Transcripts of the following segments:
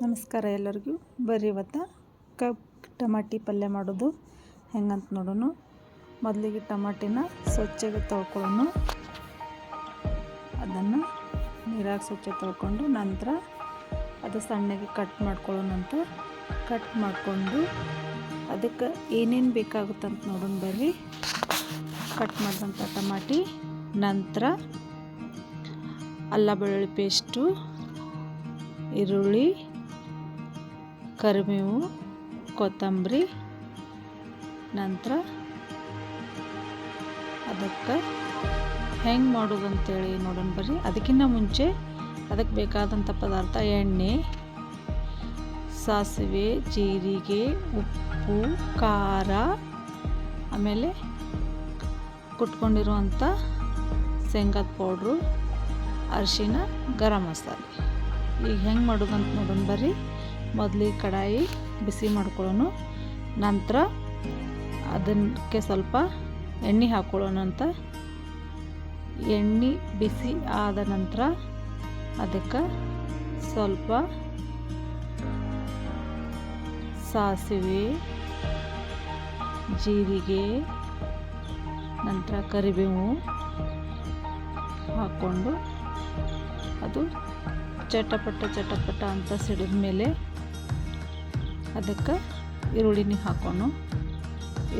ನಮಸ್ಕಾರ ಎಲ್ಲರಿಗೂ. ಬರ್ರಿ ಇವತ್ತು ಕಪ್ ಟಮಾಟಿ ಪಲ್ಯ ಮಾಡೋದು. ಹೆಂಗಂತ ನೋಡೋಣ. ಮೊದಲಿಗೆ ಟಮಾಟಿನ ಸ್ವಚ್ಛಗೆ ತೊಳ್ಕೊಳ್ಳೋಣ. ಅದನ್ನು ನೀರಾಗಿ ಸ್ವಚ್ಛ ತೊಳ್ಕೊಂಡು ನಂತರ ಅದು ಸಣ್ಣಗೆ ಕಟ್ ಮಾಡ್ಕೊಳ್ಳೋಣಂತ ಕಟ್ ಮಾಡಿಕೊಂಡು ಅದಕ್ಕೆ ಏನೇನು ಬೇಕಾಗುತ್ತಂತ ನೋಡೋಣ ಬರ್ರಿ. ಕಟ್ ಮಾಡಿದಂಥ ಟಮಾಟಿ, ನಂತರ ಅಲ್ಲ ಬೆಳ್ಳುಳ್ಳಿ ಪೇಸ್ಟು, ಈರುಳ್ಳಿ ಕರಿಬೇವು, ಕೊತ್ತಂಬರಿ, ನಂತರ ಅದಕ್ಕೆ ಹೆಂಗೆ ಮಾಡೋದು ಅಂತೇಳಿ ನೋಡೋಣ ಬರ್ರಿ. ಅದಕ್ಕಿಂತ ಮುಂಚೆ ಅದಕ್ಕೆ ಬೇಕಾದಂಥ ಪದಾರ್ಥ ಎಣ್ಣೆ, ಸಾಸಿವೆ, ಜೀರಿಗೆ, ಉಪ್ಪು, ಖಾರ, ಆಮೇಲೆ ಕುಟ್ಕೊಂಡಿರುವಂಥ ಶೇಂಗಾದ ಪೌಡ್ರು, ಅರಿಶಿನ, ಗರಂ ಮಸಾಲೆ. ಈಗ ಹೆಂಗೆ ಮಾಡೋದಂತ ನೋಡೋಣ ಬರ್ರಿ. ಮೊದಲಿಗೆ ಕಡಾಯಿ ಬಿಸಿ ಮಾಡ್ಕೊಳ್ಳೋಣ ನಂತರ ಅದಕ್ಕೆ ಸ್ವಲ್ಪ ಎಣ್ಣೆ ಹಾಕ್ಕೊಳ್ಳೋಣ ಅಂತ. ಎಣ್ಣೆ ಬಿಸಿ ಆದ ನಂತರ ಅದಕ್ಕೆ ಸ್ವಲ್ಪ ಸಾಸಿವೆ, ಜೀರಿಗೆ, ನಂತರ ಕರಿಬೇವು ಹಾಕ್ಕೊಂಡು ಅದು ಚಟಪಟ ಚಟಪಟ ಅಂತ ಸಿಡಿದ ಮೇಲೆ ಅದಕ್ಕೆ ಈರುಳ್ಳಿನ ಹಾಕೋಣ.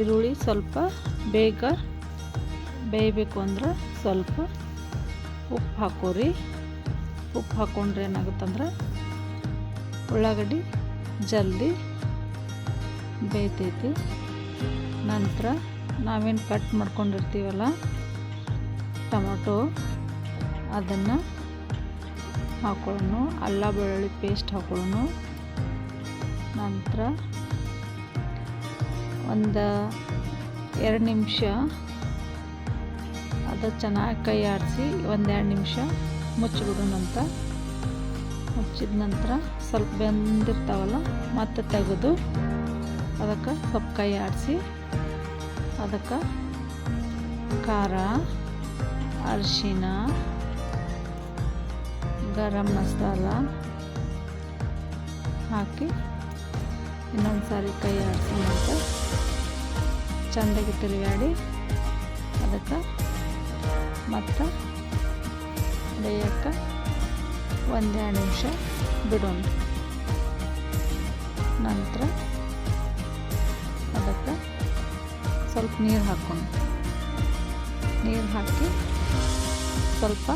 ಈರುಳ್ಳಿ ಸ್ವಲ್ಪ ಬೇಗ ಬೇಯಬೇಕು ಅಂದ್ರೆ ಸ್ವಲ್ಪ ಉಪ್ಪು ಹಾಕೋರಿ. ಉಪ್ಪು ಹಾಕ್ಕೊಂಡ್ರೆ ಏನಾಗುತ್ತಂದ್ರೆ ಉಳ್ಳಾಗಡ್ಡಿ ಜಲ್ದಿ ಬೇಯ್ತೈತಿ. ನಂತರ ನಾವೇನು ಕಟ್ ಮಾಡ್ಕೊಂಡಿರ್ತೀವಲ್ಲ ಟೊಮೊಟೊ, ಅದನ್ನು ಹಾಕೊಳ್ಳೋಣ. ಅಲ್ಲ ಬೆಳ್ಳುಳ್ಳಿ ಪೇಸ್ಟ್ ಹಾಕೊಳ್ಳೋಣ. ನಂತರ ಒಂದು ಎರಡು ನಿಮಿಷ. ಅದು ಚೆನ್ನಾಗಿ ಕೈ ಆಡಿಸಿ ಒಂದೆರಡು ನಿಮಿಷ ಮುಚ್ಚಿಬಿಡೋಣಂತ ಮುಚ್ಚಿದ ನಂತರ ಸ್ವಲ್ಪ ಬೆಂದಿರ್ತಾವಲ್ಲ, ಮತ್ತೆ ತೆಗೆದು ಅದಕ್ಕೆ ಸ್ವಲ್ಪ ಕೈ ಆಡಿಸಿ ಅದಕ್ಕೆ ಖಾರ, ಅರಿಶಿನ, ಗರಂ ಮಸಾಲ ಹಾಕಿ ಇನ್ನೊಂದು ಸಾರಿ ಕೈ ಆಡಿಸಿ ಮತ್ತು ಚೆಂದಾಗಿ ತಿರುಗಾಡಿ ಅದಕ್ಕೆ ಮತ್ತು ಬೇಯಕ್ಕೆ ಒಂದೆರಡು ನಿಮಿಷ ಬಿಡೋಣ. ನಂತರ ಅದಕ್ಕೆ ಸ್ವಲ್ಪ ನೀರು ಹಾಕೋಣ. ನೀರು ಹಾಕಿ ಸ್ವಲ್ಪ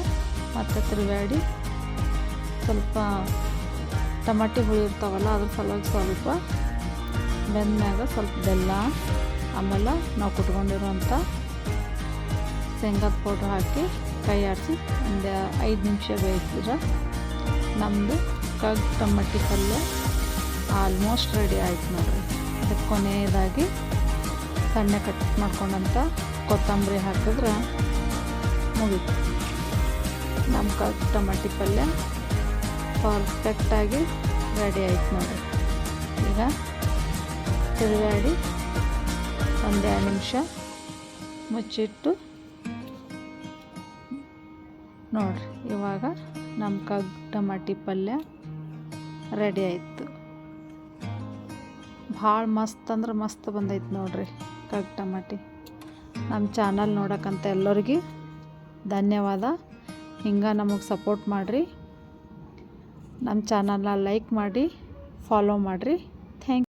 ಮತ್ತೆ ತಿರುಗಾಡಿ ಸ್ವಲ್ಪ ಟಮಾಟಿ ಹುಳಿ ಇರ್ತಾವಲ್ಲ, ಅದ್ರ ಸಲುವಾಗಿ ಸ್ವಲ್ಪ ಬೆಂದ್ಮ್ಯಾಗ ಸ್ವಲ್ಪ ಬೆಲ್ಲ, ಆಮೇಲೆ ನಾವು ಕುಟ್ಕೊಂಡಿರುವಂಥ ಶೇಂಗಾದ ಪೌಡ್ರ್ ಹಾಕಿ ಕೈ ಆಡಿಸಿ ಒಂದು ಐದು ನಿಮಿಷ ಬೇಯಿಸಿದ್ರೆ ನಮ್ಮದು ಕಗ್ ಟಮಾಟಿ ಪಲ್ಯ ಆಲ್ಮೋಸ್ಟ್ ರೆಡಿ ಆಯ್ತು ನೋಡಿರಿ. ಅದಕ್ಕೆ ಕೊನೆಯದಾಗಿ ಸಣ್ಣ ಕಟ್ ಮಾಡ್ಕೊಂಡಂಥ ಕೊತ್ತಂಬರಿ ಹಾಕಿದ್ರೆ ಮುಗೀತು. ನಮ್ಮ ಕಗ್ ಟಮಾಟಿ ಪಲ್ಯ ಪರ್ಫೆಕ್ಟಾಗಿ ರೆಡಿ ಆಯ್ತು ನೋಡಿ. ಈಗ ತಿರುಗಾಡಿ ಒಂದೆರಡು ನಿಮಿಷ ಮುಚ್ಚಿಟ್ಟು ನೋಡ್ರಿ, ಇವಾಗ ನಮ್ಮ ಕಗ್ ಟಮಾಟಿ ಪಲ್ಯ ರೆಡಿ ಆಯಿತು. ಭಾಳ ಮಸ್ತ್ ಅಂದ್ರೆ ಮಸ್ತ್ ಬಂದೈತೆ ನೋಡ್ರಿ ಕಗ್ ಟಮಾಟಿ. ನಮ್ಮ ಚಾನಲ್ ನೋಡೋಕ್ಕಂತ ಎಲ್ಲರಿಗೆ ಧನ್ಯವಾದ. ಹಿಂಗೆ ನಮಗೆ ಸಪೋರ್ಟ್ ಮಾಡಿರಿ. ನಮ್ಮ ಚಾನಲ್ನ ಲೈಕ್ ಮಾಡಿ ಫಾಲೋ ಮಾಡಿರಿ.